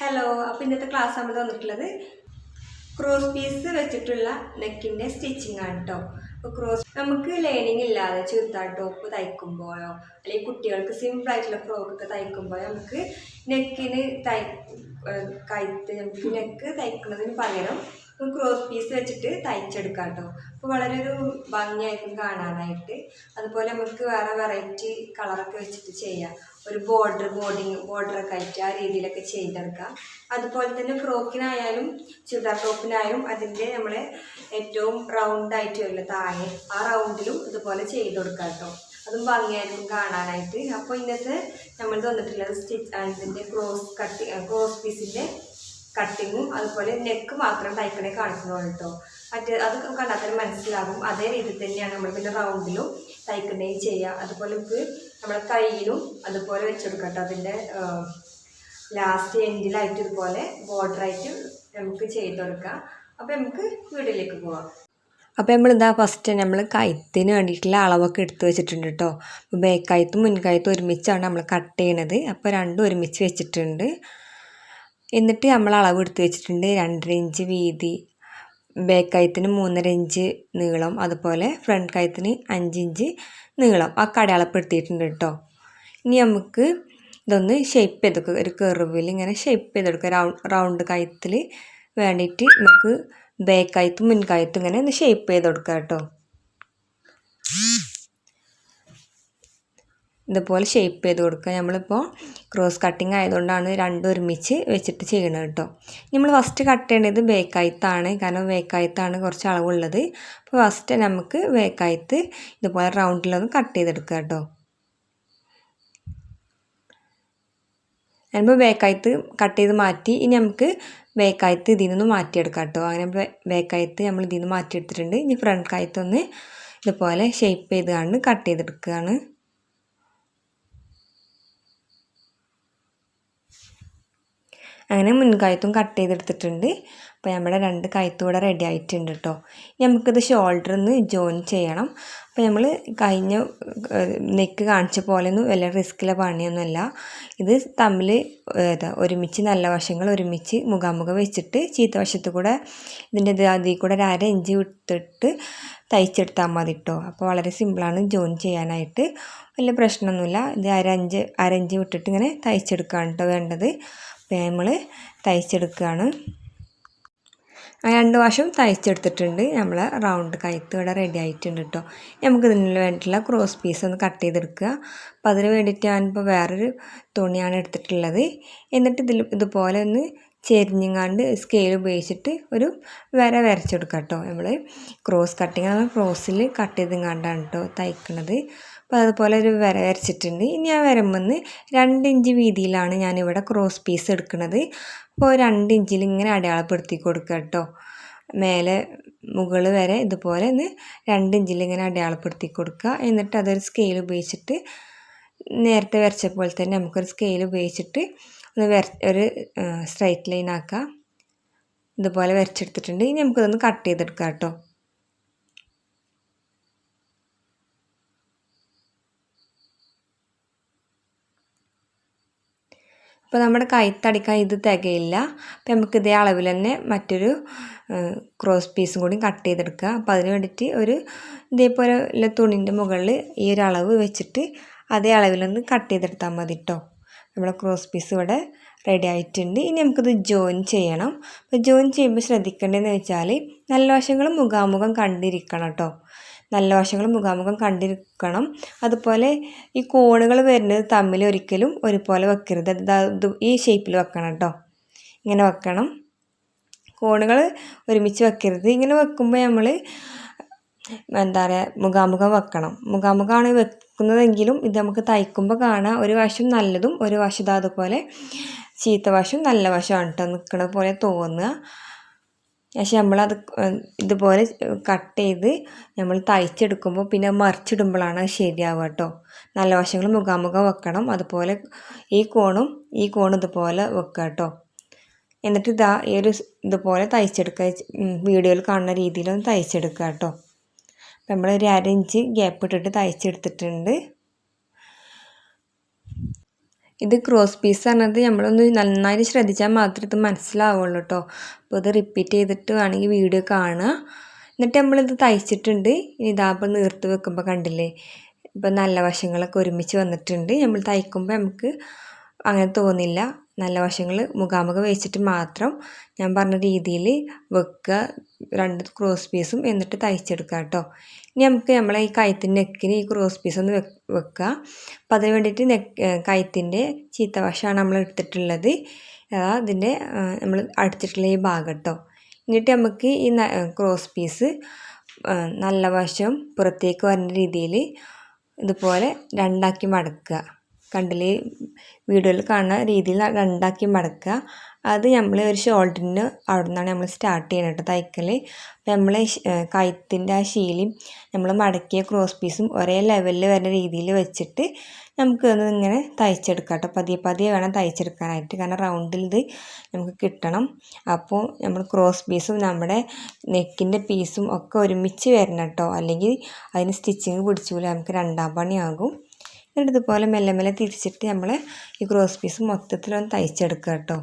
Hello അപ്പോൾ ഇന്നത്തെ class നമ്മൾ തന്നിട്ടുള്ളത് ക്രോസ് പീസ് വെച്ചിട്ടുള്ള നെക്കിന്റെ സ്റ്റിച്ചിങ് ആണ് കേട്ടോ അപ്പോൾ ക്രോസ് നമുക്ക് ലേണിംഗ് ഇല്ലാതെ ചുരിദാർ ടോപ്പ് തയ്ക്കുമ്പോഴോ അല്ലെങ്കിൽ കുട്ടികൾക്ക് സിമ്പിൾ ആയിട്ടുള്ള ഫ്രോക്ക് ഒക്കെ തയ്ക്കുമ്പോഴോ നമുക്ക് നെക്കിന് തൈ കൈത്ത് നമുക്ക് നെക്ക് തയ്ക്കുന്നതിന് പകരം പീസ് വെച്ചിട്ട് തയ്ച്ചെടുക്കാം കേട്ടോ. അപ്പോൾ വളരെ ഒരു ഭംഗിയായിരിക്കും കാണാനായിട്ട്. അതുപോലെ നമുക്ക് വേറെ വെറൈറ്റി കളറൊക്കെ വെച്ചിട്ട് ചെയ്യാം. ഒരു ബോർഡർ ബോർഡിങ് ബോർഡറൊക്കെ ആയിട്ട് ആ രീതിയിലൊക്കെ ചെയ്തെടുക്കാം. അതുപോലെ തന്നെ ഫ്രോക്കിനായാലും ചുരിദാർ ടോപ്പിനായാലും അതിന്റെ നമ്മളെ ഏറ്റവും റൗണ്ട് ആയിട്ട് വരില്ല താഴെ. ആ റൗണ്ടിലും ഇതുപോലെ ചെയ്ത് കൊടുക്കാം കേട്ടോ. അതും ഭംഗിയായിരിക്കും കാണാനായിട്ട്. അപ്പോൾ ഇന്നത്തെ നമ്മൾ തന്നിട്ടുള്ളത് സ്റ്റിച്ച് ഇതിന്റെ ക്രോസ് കട്ടി ക്രോസ് പീസിന്റെ കട്ടിങ്ങും അതുപോലെ നെക്ക് മാത്രം തയ്ക്കണേ കാണിക്കുന്നുള്ളൂ കേട്ടോ. മറ്റേ അത് കണ്ടാൽ തന്നെ മനസ്സിലാകും. അതേ രീതിയിൽ തന്നെയാണ് നമ്മൾ പിന്നെ റൗണ്ടിലും തയ്ക്കുന്നേ ചെയ്യുക. അതുപോലെ നമുക്ക് നമ്മുടെ കയ്യിലും അതുപോലെ വെച്ചെടുക്കട്ടോ കേട്ടോ. അതിന്റെ ലാസ്റ്റ് എൻഡിലായിട്ട് ഇതുപോലെ ബോർഡറായിട്ട് നമുക്ക് ചെയ്ത് കൊടുക്കാം. അപ്പോൾ നമുക്ക് വീട്ടിലേക്ക് പോവാം. അപ്പോൾ നമ്മളിതാ ഫസ്റ്റ് നമ്മൾ കയത്തിന് വേണ്ടിയിട്ടുള്ള അളവൊക്കെ എടുത്ത് വെച്ചിട്ടുണ്ട് കേട്ടോ. ബേക്കായത്തും മുൻകയത്തും ഒരുമിച്ചാണ് നമ്മൾ കട്ട് ചെയ്യണത് അപ്പോൾ രണ്ടും ഒരുമിച്ച് വെച്ചിട്ടുണ്ട്. എന്നിട്ട് നമ്മൾ അളവ് എടുത്ത് വെച്ചിട്ടുണ്ട് രണ്ടര ഇഞ്ച് വീതി ബാക്ക് കയത്തിന് മൂന്നര ഇഞ്ച് നീളം അതുപോലെ ഫ്രണ്ട് കയത്തിന് അഞ്ച് ഇഞ്ച് നീളം. ആ കടയാളപ്പെടുത്തിയിട്ടുണ്ട് കേട്ടോ. ഇനി നമുക്ക് ഇതൊന്ന് ഷേപ്പ് ചെയ്തെടുക്കുക ഒരു കെറിവിൽ ഇങ്ങനെ ഷേപ്പ് ചെയ്തെടുക്കുക റൗണ്ട് റൗണ്ട് കയത്തിൽ വേണ്ടിയിട്ട് നമുക്ക് ബാക്ക് കയത്തും മുൻകയത്തും ഇങ്ങനെ ഒന്ന് ഷേപ്പ് ചെയ്ത് കേട്ടോ. ഇതുപോലെ ഷേപ്പ് ചെയ്ത് കൊടുക്കുക. നമ്മളിപ്പോൾ ക്രോസ് കട്ടിങ് ആയതുകൊണ്ടാണ് രണ്ടും ഒരുമിച്ച് വെച്ചിട്ട് ചെയ്യണത് കേട്ടോ. നമ്മൾ ഫസ്റ്റ് കട്ട് ചെയ്യേണ്ടത് ബേക്കായത്താണ് കാരണം ബേക്കായത്താണ് കുറച്ച് അളവുള്ളത്. അപ്പോൾ ഫസ്റ്റ് നമുക്ക് ബേക്കായത്ത് ഇതുപോലെ റൗണ്ടിലൊന്ന് കട്ട് ചെയ്തെടുക്കുക കേട്ടോ. ഞാനിപ്പോൾ ബേക്കായത്ത് കട്ട് ചെയ്ത് മാറ്റി ഇനി നമുക്ക് ബേക്കായത്ത് ഇതിൽ നിന്ന് മാറ്റിയെടുക്കാം കേട്ടോ. അങ്ങനെ ബേക്കായത്ത് നമ്മൾ ഇതിൽ നിന്ന് മാറ്റിയെടുത്തിട്ടുണ്ട്. ഇനി ഫ്രണ്ട് കായത്തൊന്ന് ഇതുപോലെ ഷേപ്പ് ചെയ്ത് കണ്ട് കട്ട് ചെയ്തെടുക്കുകയാണ്. അങ്ങനെ മുൻകായത്തും കട്ട് ചെയ്തെടുത്തിട്ടുണ്ട്. അപ്പോൾ നമ്മുടെ രണ്ട് കയത്തും ഇവിടെ റെഡി ആയിട്ടുണ്ട് കേട്ടോ നമുക്കിത് ഷോൾഡറിൽ നിന്ന് ജോയിൻ ചെയ്യണം. അപ്പോൾ നമ്മൾ കഴിഞ്ഞ നെക്ക് കാണിച്ച പോലെയൊന്നും വലിയ റിസ്ക്കിലെ പണിയൊന്നുമല്ല. ഇത് തമ്മിൽ ഒരുമിച്ച് നല്ല വശങ്ങൾ ഒരുമിച്ച് മുഖാമുഖം വെച്ചിട്ട് ചീത്ത വശത്ത് കൂടെ ഇതിന്റെ ഇത് അതിൽ കൂടെ ഒരു അര ഇഞ്ച് വിട്ടിട്ട് തയ്ച്ചെടുത്താൽ മതി കേട്ടോ അപ്പോൾ വളരെ സിമ്പിളാണ് ജോയിൻ ചെയ്യാനായിട്ട്. വലിയ പ്രശ്നമൊന്നുമില്ല. ഇത് അര അഞ്ച് അര ഇഞ്ച് വിട്ടിട്ട് ഇങ്ങനെ തയ്ച്ചെടുക്കുകയാണ് കേട്ടോ വേണ്ടത്. നമ്മൾ തയ്ച്ചെടുക്കുകയാണ്. രണ്ട് വശം തയ്ച്ചെടുത്തിട്ടുണ്ട്. നമ്മൾ റൗണ്ട് കൈത്ത് ഇവിടെ റെഡി ആയിട്ടുണ്ട് കേട്ടോ നമുക്ക് ഇതിന് വേണ്ടിയിട്ടുള്ള ക്രോസ് പീസ് ഒന്ന് കട്ട് ചെയ്തെടുക്കുക. അപ്പോൾ അതിന് വേണ്ടിയിട്ട് ഞാനിപ്പോൾ വേറൊരു തുണിയാണ് എടുത്തിട്ടുള്ളത്. എന്നിട്ട് ഇതിൽ ഇതുപോലെ ഒന്ന് ചെരിഞ്ഞങ്ങാണ്ട് സ്കെയിൽ ഉപയോഗിച്ചിട്ട് ഒരു വര വരച്ചെടുക്കുക കേട്ടോ നമ്മൾ ക്രോസ് കട്ടിങ് ക്രോസിൽ കട്ട് ചെയ്തെങ്ങാണ്ടാണ് കേട്ടോ തയ്ക്കുന്നത് അപ്പോൾ അതുപോലെ ഒരു വര വരച്ചിട്ടുണ്ട്. ഇനി ആ വരമ്പെന്ന് രണ്ട് ഇഞ്ച് വീതിയിലാണ് ഞാനിവിടെ ക്രോസ് പീസ് എടുക്കുന്നത് അപ്പോൾ രണ്ട് ഇഞ്ചിൽ ഇങ്ങനെ അടയാളപ്പെടുത്തി കൊടുക്കുക കേട്ടോ മേലെ മുകൾ വരെ ഇതുപോലെ ഒന്ന് രണ്ട് ഇഞ്ചിൽ ഇങ്ങനെ അടയാളപ്പെടുത്തി കൊടുക്കുക എന്നിട്ട് അതൊരു സ്കെയിൽ ഉപയോഗിച്ചിട്ട് നേരത്തെ വരച്ച പോലെ തന്നെ നമുക്കൊരു സ്കെയിൽ ഉപയോഗിച്ചിട്ട് ഒന്ന് വര ഒരു സ്ട്രൈറ്റ് ലൈൻ ആക്കാം. ഇതുപോലെ വരച്ചെടുത്തിട്ടുണ്ട്. ഇനി നമുക്കിതൊന്ന് കട്ട് ചെയ്തെടുക്കാം കേട്ടോ. അപ്പോൾ നമ്മുടെ കൈത്തടിക്കാൻ ഇത് തികയില്ല. അപ്പോൾ നമുക്ക് ഇതേ അളവിൽ തന്നെ മറ്റൊരു ക്രോസ് പീസും കൂടി കട്ട് ചെയ്തെടുക്കുക അപ്പോൾ അതിന് വേണ്ടിയിട്ട് ഒരു ഇതേപോലെ തുണിന്റെ മുകളിൽ ഈ ഒരു അളവ് വെച്ചിട്ട് അതേ അളവിലൊന്ന് കട്ട് ചെയ്തെടുത്താൽ മതി കേട്ടോ നമ്മുടെ ക്രോസ് പീസ് ഇവിടെ റെഡി ആയിട്ടുണ്ട്. ഇനി നമുക്കിത് ജോയിൻ ചെയ്യണം. അപ്പോൾ ജോയിൻ ചെയ്യുമ്പോൾ ശ്രദ്ധിക്കേണ്ടതെന്ന് വെച്ചാൽ നല്ല വശങ്ങൾ മുഖാമുഖം കണ്ടിരിക്കണം കേട്ടോ. നല്ല വശങ്ങൾ മുഖാമുഖം കണ്ടിരിക്കണം. അതുപോലെ ഈ കോണുകൾ വരുന്നത് തമ്മിൽ ഒരിക്കലും ഒരുപോലെ വെക്കരുത്. അതായത് ഈ ഷേപ്പിൽ വെക്കണം കേട്ടോ. ഇങ്ങനെ വെക്കണം. കോണുകൾ ഒരുമിച്ച് വെക്കരുത്. ഇങ്ങനെ വെക്കുമ്പോൾ നമ്മൾ എന്താ പറയുക മുഖാമുഖം വെക്കണം. മുഖാമുഖമാണ് വെക്കുന്നതെങ്കിലും ഇത് നമുക്ക് തയ്ക്കുമ്പോൾ കാണാം ഒരു വശം നല്ലതും ഒരു വശം അതുപോലെ ചീത്ത വശം നല്ല വശമാണ് കേട്ടോ നിൽക്കണ പോലെ തോന്നുക പക്ഷെ നമ്മളത് ഇതുപോലെ കട്ട് ചെയ്ത് നമ്മൾ തയ്ച്ചെടുക്കുമ്പോൾ പിന്നെ മറിച്ചിടുമ്പോഴാണ് ശരിയാവുക കേട്ടോ നല്ല വശങ്ങൾ മുഖാമുഖം വെക്കണം. അതുപോലെ ഈ കോണും ഈ കോണും ഇതുപോലെ വെക്കുക കേട്ടോ എന്നിട്ട് ഇതാ ഈ ഒരു ഇതുപോലെ തയ്ച്ചെടുക്കുക. വീഡിയോയിൽ കാണുന്ന രീതിയിലൊന്ന് തയ്ച്ചെടുക്കുക കേട്ടോ നമ്മൾ ഒരു അര ഇഞ്ച് ഗ്യാപ്പ് ഇട്ടിട്ട് തയ്ച്ചെടുത്തിട്ടുണ്ട്. ഇത് ക്രോസ് പീസ് പറഞ്ഞത് നമ്മളൊന്ന് നന്നായി ശ്രദ്ധിച്ചാൽ മാത്രമേ ഇത് മനസ്സിലാവുള്ളൂ കേട്ടോ. അപ്പോൾ ഇത് റിപ്പീറ്റ് ചെയ്തിട്ട് വേണമെങ്കിൽ വീഡിയോ കാണുക. എന്നിട്ട് നമ്മളിത് തയ്ച്ചിട്ടുണ്ട്. ഇനി ഇതാപ്പോൾ നീർത്ത് വെക്കുമ്പോൾ കണ്ടില്ലേ? ഇപ്പം നല്ല വശങ്ങളൊക്കെ ഒരുമിച്ച് വന്നിട്ടുണ്ട്. നമ്മൾ തയ്ക്കുമ്പോൾ നമുക്ക് അങ്ങനെ തോന്നില്ല. നല്ല വശങ്ങൾ മുഖാമുഖം വെച്ചിട്ട് മാത്രം ഞാൻ പറഞ്ഞ രീതിയിൽ വെക്കുക. രണ്ട് ക്രോസ് പീസും എന്നിട്ട് തയ്ച്ചെടുക്കുക കേട്ടോ. ഇനി നമുക്ക് നമ്മളെ ഈ കയത്തിന്റെ നെക്കിന് ഈ ക്രോസ് പീസ് ഒന്ന് വെക്കുക. അപ്പം അതിന് വേണ്ടിയിട്ട് നെക്ക് കയത്തിന്റെ ചീത്ത വശമാണ് നമ്മൾ എടുത്തിട്ടുള്ളത്. അതിന്റെ നമ്മൾ അടിച്ചിട്ടുള്ള ഈ ഭാഗം കേട്ടോ. എന്നിട്ട് നമുക്ക് ഈ ക്രോസ് പീസ് നല്ല വശം പുറത്തേക്ക് വരുന്ന രീതിയിൽ ഇതുപോലെ രണ്ടാക്കി മടക്കുക. കണ്ടില്ലേ? വീഡിയോയിൽ കാണുന്ന രീതിയിൽ രണ്ടാക്കി മടക്കുക. അത് നമ്മൾ ഒരു ഷോൾഡറിന് അവിടെ നിന്നാണ് നമ്മൾ സ്റ്റാർട്ട് ചെയ്യുന്നത് കേട്ടോ തയ്ക്കൽ അപ്പോൾ നമ്മൾ കയത്തിന്റെ ആ ശീലയും നമ്മൾ മടക്കിയ ക്രോസ് പീസും ഒരേ ലെവലിൽ വരുന്ന രീതിയിൽ വെച്ചിട്ട് നമുക്ക് ഇങ്ങനെ തയ്ച്ചെടുക്കാം കേട്ടോ പതിയെ പതിയെ വേണം തയ്ച്ചെടുക്കാനായിട്ട്. കാരണം റൗണ്ടിൽ ഇത് നമുക്ക് കിട്ടണം. അപ്പോൾ നമ്മൾ ക്രോസ് പീസും നമ്മുടെ നെക്കിന്റെ പീസും ഒക്കെ ഒരുമിച്ച് വരണം കേട്ടോ അല്ലെങ്കിൽ അതിന് സ്റ്റിച്ചിങ് പിടിച്ചില്ല നമുക്ക് രണ്ടാം പണിയാകും. എന്നിട്ട് ഇതുപോലെ മെല്ലെ മെല്ലെ തിരിച്ചിട്ട് നമ്മൾ ഈ ക്രോസ് പീസ് മൊത്തത്തിലൊന്ന് തയ്ച്ചെടുക്കുക കേട്ടോ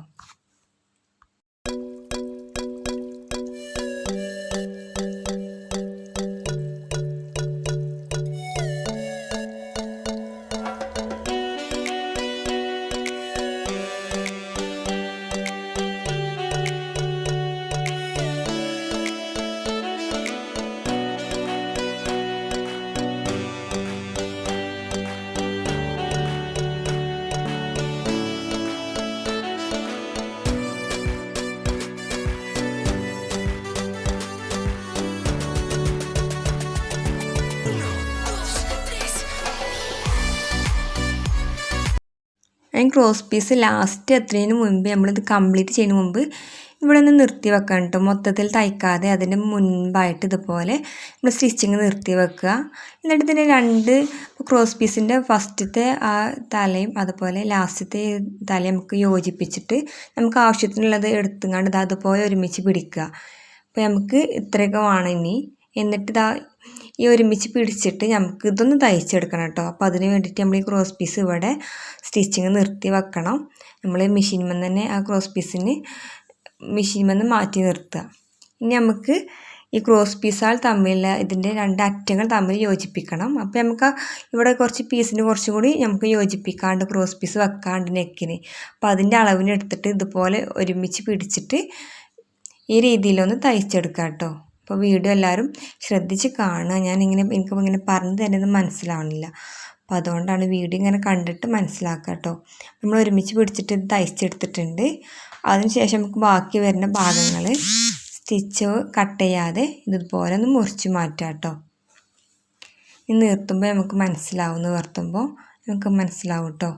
അതിന് ക്രോസ് പീസ് ലാസ്റ്റ് എത്തുന്നതിന് മുൻപ് നമ്മളിത് കംപ്ലീറ്റ് ചെയ്യുന്ന മുമ്പ് ഇവിടെ നിന്ന് നിർത്തി വെക്കണം കേട്ടോ മൊത്തത്തിൽ തയ്ക്കാതെ അതിന്റെ മുൻപായിട്ട് ഇതുപോലെ നമ്മൾ സ്റ്റിച്ചിങ് നിർത്തി വെക്കുക. എന്നിട്ട് ഇതിന്റെ രണ്ട് ക്രോസ് പീസിന്റെ ഫസ്റ്റത്തെ ആ തലയും അതുപോലെ ലാസ്റ്റത്തെ തലയും നമുക്ക് യോജിപ്പിച്ചിട്ട് നമുക്ക് ആവശ്യത്തിനുള്ളത് എടുത്തുകൊണ്ട് ഇത് അതുപോലെ ഒരുമിച്ച് പിടിക്കുക. അപ്പോൾ നമുക്ക് ഇത്രയൊക്കെ വേണം ഇനി. എന്നിട്ട് ഇതാ ഈ ഒരുമിച്ച് പിടിച്ചിട്ട് നമുക്ക് ഇതൊന്ന് തയ്ച്ചെടുക്കണം കേട്ടോ. അപ്പോൾ അതിന് വേണ്ടിയിട്ട് നമ്മൾ ഈ ക്രോസ് പീസ് ഇവിടെ സ്റ്റിച്ചിങ് നിർത്തി വെക്കണം. നമ്മൾ മെഷീൻമെന്ന് തന്നെ ആ ക്രോസ് പീസിന് മെഷീൻമെന്ന് മാറ്റി നിർത്തുക. ഇനി നമുക്ക് ഈ ക്രോസ് പീസുകൾ തമ്മിലുള്ള ഇതിന്റെ രണ്ട് അറ്റങ്ങൾ തമ്മിൽ യോജിപ്പിക്കണം. അപ്പോൾ നമുക്ക് ഇവിടെ കുറച്ച് പീസിന് കുറച്ചും കൂടി നമുക്ക് യോജിപ്പിക്കാണ്ട് ക്രോസ് പീസ് വെക്കാണ്ട് നെക്കിന് അപ്പോൾ അതിന്റെ അളവിനെടുത്തിട്ട് ഇതുപോലെ ഒരുമിച്ച് പിടിച്ചിട്ട് ഈ രീതിയിലൊന്ന് തയ്ച്ചെടുക്കാം കേട്ടോ. അപ്പോൾ വീഡിയോ എല്ലാവരും ശ്രദ്ധിച്ച് കാണുക. ഞാനിങ്ങനെ എനിക്ക് ഇങ്ങനെ പറഞ്ഞു തരുന്നത് മനസ്സിലാവണില്ല. അപ്പോൾ അതുകൊണ്ടാണ് വീഡിയോ ഇങ്ങനെ കണ്ടിട്ട് മനസ്സിലാക്കുക കേട്ടോ നമ്മൾ ഒരുമിച്ച് പിടിച്ചിട്ട് തയ്ച്ചെടുത്തിട്ടുണ്ട് അതിനുശേഷം നമുക്ക് ബാക്കി വരുന്ന ഭാഗങ്ങൾ സ്റ്റിച്ച് കട്ട് ചെയ്യാതെ ഇതുപോലെ ഒന്ന് മുറിച്ച് മാറ്റാം കേട്ടോ ഇത് നിർത്തുമ്പോൾ നമുക്ക് മനസ്സിലാവും നിർത്തുമ്പോൾ നമുക്ക് മനസ്സിലാവും കേട്ടോ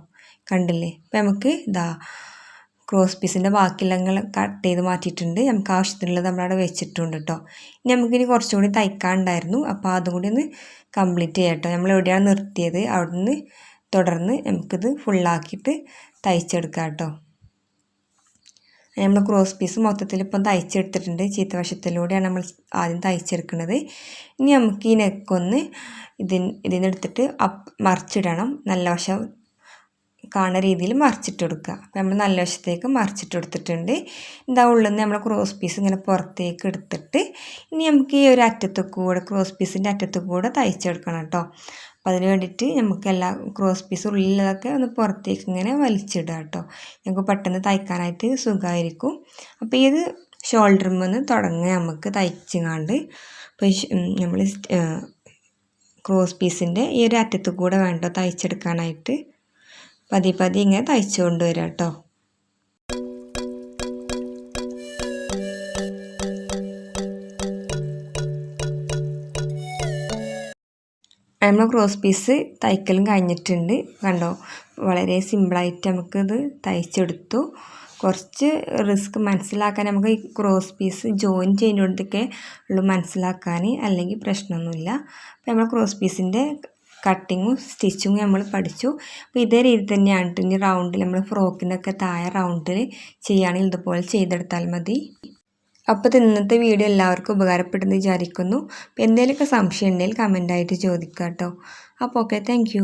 കണ്ടില്ലേ? അപ്പോൾ നമുക്ക് ഇതാ ക്രോസ് പീസിന്റെ ബാക്കിയെല്ലാം കട്ട് ചെയ്ത് മാറ്റിയിട്ടുണ്ട്. നമുക്ക് ആവശ്യത്തിനുള്ളത് നമ്മളവിടെ വെച്ചിട്ടുണ്ട് കേട്ടോ ഇനി നമുക്കിനി കുറച്ചും കൂടി തയ്ക്കാനുണ്ടായിരുന്നു അപ്പോൾ അതും കൂടി ഒന്ന് കംപ്ലീറ്റ് ചെയ്യാം കേട്ടോ നമ്മൾ എവിടെയാണ് നിർത്തിയത്? അവിടെ നിന്ന് തുടർന്ന് നമുക്കിത് ഫുള്ളാക്കിയിട്ട് തയ്ച്ചെടുക്കാം കേട്ടോ നമ്മൾ ക്രോസ് പീസ് മൊത്തത്തിൽ ഇപ്പം തയ്ച്ചെടുത്തിട്ടുണ്ട്. ചീത്തവശത്തിലൂടെയാണ് നമ്മൾ ആദ്യം തയ്ച്ചെടുക്കുന്നത്. ഇനി നമുക്ക് ഈ നെക്കൊന്ന് ഇതിന് ഇതിനെടുത്തിട്ട് അപ്പ് മറിച്ചിടണം. നല്ല വശം കാണുന്ന രീതിയിൽ മറിച്ചിട്ട് കൊടുക്കുക അപ്പോൾ നമ്മൾ നല്ല വശത്തേക്ക് മറിച്ചിട്ട് കൊടുത്തിട്ടുണ്ട് എന്താ ഉള്ളിൽ നിന്ന് നമ്മൾ ക്രോസ് പീസ് ഇങ്ങനെ പുറത്തേക്ക് എടുത്തിട്ട് ഇനി നമുക്ക് ഈ ഒരു അറ്റത്ത് കൂടെ ക്രോസ് പീസിന്റെ അറ്റത്ത് കൂടെ തയ്ച്ചെടുക്കണം കേട്ടോ. അപ്പോൾ അതിന് വേണ്ടിയിട്ട് നമുക്ക് എല്ലാ ക്രോസ് പീസ് ഉള്ളിലൊക്കെ ഒന്ന് പുറത്തേക്ക് ഇങ്ങനെ വലിച്ചിടുക കേട്ടോ. ഞങ്ങൾക്ക് പെട്ടെന്ന് തയ്ക്കാനായിട്ട് സുഖമായിരിക്കും. അപ്പോൾ ഇത് ഷോൾഡറിൽ നിന്ന് തുടങ്ങുക നമുക്ക് തയ്ച്ചങ്ങാണ്ട് അപ്പോൾ നമ്മൾ ക്രോസ് പീസിന്റെ ഈ ഒരു അറ്റത്ത് കൂടെ വേണ്ട തയ്ച്ചെടുക്കാനായിട്ട്? പതി പതി ഇങ്ങനെ തയ്ച്ചു കൊണ്ടുവരാം കേട്ടോ. നമ്മൾ ക്രോസ് പീസ് തയ്ക്കലും കഴിഞ്ഞിട്ടുണ്ട്. കണ്ടോ? വളരെ സിമ്പിളായിട്ട് നമുക്കിത് തയ്ച്ചെടുത്തു. കുറച്ച് റിസ്ക് മനസ്സിലാക്കാൻ നമുക്ക് ഈ ക്രോസ് പീസ് ജോയിൻ ചെയ്യുന്നിടത്തൊക്കെ ഉള്ളു മനസ്സിലാക്കാൻ അല്ലെങ്കിൽ പ്രശ്നമൊന്നുമില്ല. അപ്പോൾ നമ്മൾ ക്രോസ് പീസിന്റെ കട്ടിങ്ങും സ്റ്റിച്ചിങ്ങും നമ്മൾ പഠിച്ചു. അപ്പോൾ ഇതേ രീതി തന്നെയാണ് ഇനി റൗണ്ടിൽ നമ്മൾ ഫ്രോക്കിനൊക്കെ താഴെ റൗണ്ടിൽ ചെയ്യുകയാണെങ്കിൽ ഇതുപോലെ ചെയ്തെടുത്താൽ മതി. അപ്പോൾ ഇന്നത്തെ വീഡിയോ എല്ലാവർക്കും ഉപകാരപ്പെട്ടെന്ന് വിചാരിക്കുന്നു. എന്തെങ്കിലുമൊക്കെ സംശയം ഉണ്ടെങ്കിൽ കമന്റായിട്ട് ചോദിക്കാം കേട്ടോ അപ്പോൾ ഓക്കെ താങ്ക്